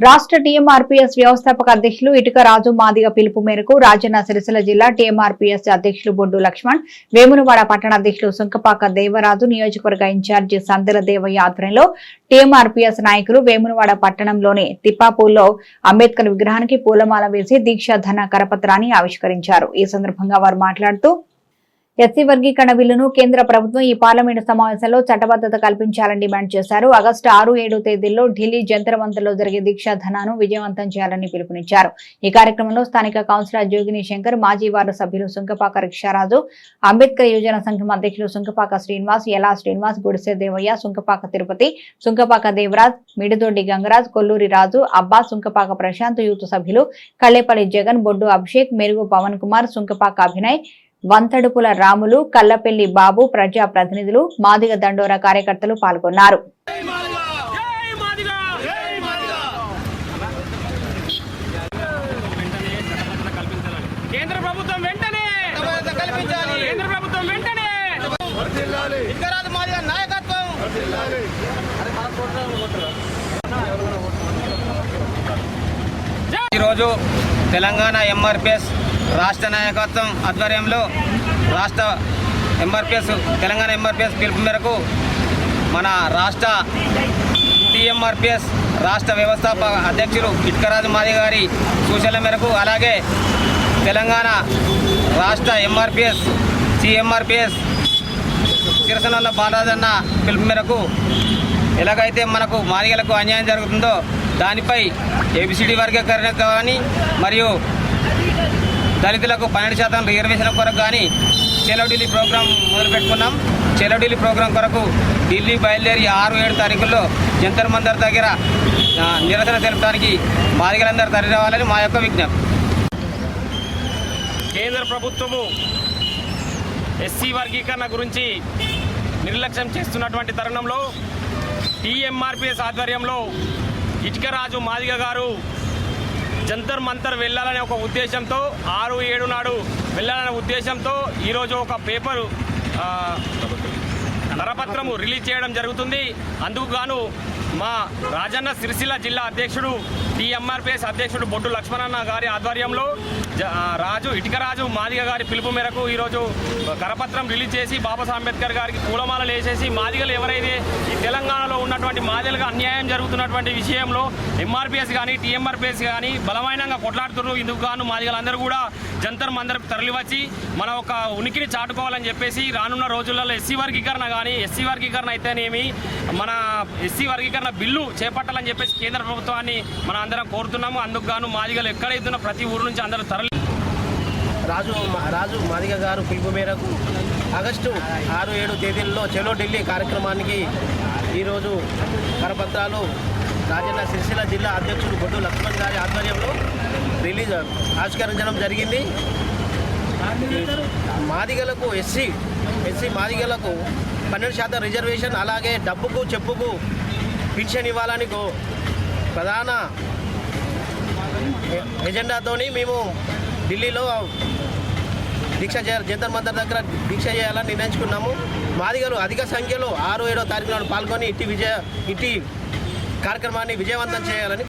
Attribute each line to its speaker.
Speaker 1: రాష్ట్ర టీఎంఆర్పీఎస్ వ్యవస్థాపక అధ్యక్షులు ఇటుక రాజు మాదిగ పిలుపు మేరకు రాజన్న సిరిసిల్ల జిల్లా టీఎంఆర్పీఎస్ అధ్యక్షులు బొడ్డు లక్ష్మణ్ వేమునవాడ పట్టణ అధ్యక్షులు సుంకపాక దేవరాజు నియోజకవర్గ ఇన్ఛార్జి సందెల దేవయ్య ఆధ్వర్యంలో టీఎంఆర్పీఎస్ నాయకులు వేమునవాడ పట్టణంలోని తిప్పాపూర్లో అంబేద్కర్ విగ్రహానికి పూలమాల వేసి దీక్షాధన కరపత్రాన్ని ఆవిష్కరించారు. ఈ సందర్భంగా వారు మాట్లాడుతూ ఎస్సీ వర్గీకరణ బిల్లును కేంద్ర ప్రభుత్వం ఈ పార్లమెంటు సమావేశంలో చట్టబద్దత కల్పించాలని డిమాండ్ చేశారు. ఆగస్టు ఆరు ఏడు తేదీల్లో ఢిల్లీ జంతర్ జరిగే దీక్షా ధనాను విజయవంతం చేయాలని పిలుపునిచ్చారు. ఈ కార్యక్రమంలో స్థానిక కౌన్సిలర్ జోగిని శంకర్ మాజీ వార్డు సభ్యులు సుంకపాక రిక్షారాజు అంబేద్కర్ యువజన సంఘం అధ్యక్షులు సుంకపాక శ్రీనివాస్ ఎలా శ్రీనివాస్ గుడిసె దేవయ్య సుంకపాక తిరుపతి సుంకపాక దేవరాజ్ మిడిదొడ్డి గంగరాజ్ కొల్లూరి రాజు అబ్బా సుంకపాక ప్రశాంత్ యూత్ సభ్యులు కళ్ళేపల్లి జగన్ బొడ్డు అభిషేక్ మెరుగు పవన్ కుమార్ సుంకపాక అభినయ్ వంతడుపుల రాములు కల్లపెల్లి బాబు ప్రజా ప్రతినిధులు మాదిగ దండోర కార్యకర్తలు పాల్గొన్నారు.
Speaker 2: జై మాదిగా జై మాదిగా కేంద్ర ప్రభుత్వం వెంటనే!
Speaker 3: కల్పించాలి
Speaker 2: కేంద్ర ప్రభుత్వం వెంటనే!
Speaker 3: ఇక్కరాదు మాదిగా నాయకత్వం!
Speaker 4: ఈరోజు తెలంగాణ ఎంఆర్పిఎస్ రాష్ట్ర నాయకత్వం ఆధ్వర్యంలో రాష్ట్ర ఎంఆర్పిఎస్ తెలంగాణ ఎంఆర్పిఎస్ పిలుపు మేరకు మన రాష్ట్ర టీఎంఆర్పిఎస్ రాష్ట్ర వ్యవస్థాపక అధ్యక్షులు ఇట్కరాజు మాది గారి సూచనల మేరకు అలాగే తెలంగాణ రాష్ట్ర ఎంఆర్పిఎస్ సిఎంఆర్పిఎస్ సిరసనల్ల బాలరాజన్న పిలుపు మేరకు ఎలాగైతే మనకు మాదిగలకు అన్యాయం జరుగుతుందో దానిపై ఏబిసిడి వర్గీకరణ కానీ మరియు దళితులకు పన్నెండు శాతం రిజర్వేషన్ కొరకు కానీ చెలో ఢిల్లీ ప్రోగ్రాం మొదలుపెట్టుకున్నాం. చెలో ఢిల్లీ ప్రోగ్రాం కొరకు ఢిల్లీ బయలుదేరి ఆరు ఏడు తారీఖుల్లో జంతర్ మందర్ దగ్గర నిరసన తెలపడానికి మాదిగలందరూ తరలి రావాలని మా యొక్క విజ్ఞప్తి.
Speaker 2: కేంద్ర ప్రభుత్వము ఎస్సీ వర్గీకరణ గురించి నిర్లక్ష్యం చేస్తున్నటువంటి తరుణంలో టీఎంఆర్పిఎస్ ఆధ్వర్యంలో ఇటుకరాజు మాదిగ గారు జంతర్ మంతర్ వెళ్ళాలనే ఒక ఉద్దేశంతో ఆరు ఏడు నాడు వెళ్ళాలనే ఉద్దేశంతో ఈరోజు ఒక పేపరు ఆ, కరపత్రము రిలీజ్ చేయడం జరుగుతుంది. అందుకు గాను మా రాజన్న సిరిసిల్ల జిల్లా అధ్యక్షుడు టీఎంఆర్పిఎస్ అధ్యక్షుడు బొడ్డు లక్ష్మణన్న గారి ఆధ్వర్యంలో జ- రాజు ఇటుకరాజు మాదిగ గారి పిలుపు మేరకు ఈరోజు కరపత్రం రిలీజ్ చేసి బాబాసాహెబ్ అంబేద్కర్ గారికి పూలమాలలు వేసేసి మాదిగలు ఎవరైతే ఈ తెలంగాణలో ఉన్నటువంటి మాదిగలకు అన్యాయం జరుగుతున్నటువంటి విషయంలో ఎంఆర్పిఎస్ కానీ టీఎంఆర్పిఎస్ కానీ బలమైనంగా కొట్లాడుతున్నారు. ఇందుకు గాను మాదిగలందరూ కూడా జంతర్ మందర్ తరలివచ్చి మన ఒక ఉనికిని చాటుకోవాలని చెప్పేసి రానున్న రోజులలో ఎస్సీ వర్గీకరణ కానీ ఎస్సీ వర్గీకరణ అయితేనేమి మన ఎస్సీ వర్గీకరణ బిల్లు చేపట్టాలని చెప్పేసి కేంద్ర ప్రభుత్వాన్ని మనం అందరం కోరుతున్నాము. అందుకు గాను మాదిగలు ఎక్కడైతున్న ప్రతి ఊరు నుంచి అందరూ తరలి
Speaker 3: రాజు రాజు మాదిగ గారు పిలుపు మేరకు ఆగస్టు ఆరు ఏడు తేదీల్లో చెలో ఢిల్లీ కార్యక్రమానికి ఈరోజు కరపత్రాలు రాజన్న సిరిసిల్ల జిల్లా అధ్యక్షుడు బొడ్డు లక్ష్మణ్ గారి ఆధ్వర్యంలో రిలీజ్ ఆవిష్కరించడం జరిగింది. మాదిగలకు ఎస్సీ ఎస్సీ మాదిగలకు పన్నెండు శాతం రిజర్వేషన్ అలాగే డబ్బుకు చెప్పుకు పెన్షన్ ఇవ్వాలని ప్రధాన ఎజెండాతోని మేము ఢిల్లీలో దీక్ష చేయాలి. జంతర్ మంతర్ దగ్గర దీక్ష చేయాలని నిర్ణయించుకున్నాము. మాదిగలు అధిక సంఖ్యలో ఆరు ఏడో తారీఖు నాడు పాల్గొని ఇట్టి విజయ ఇట్టి కార్యక్రమాన్ని విజయవంతం చేయాలని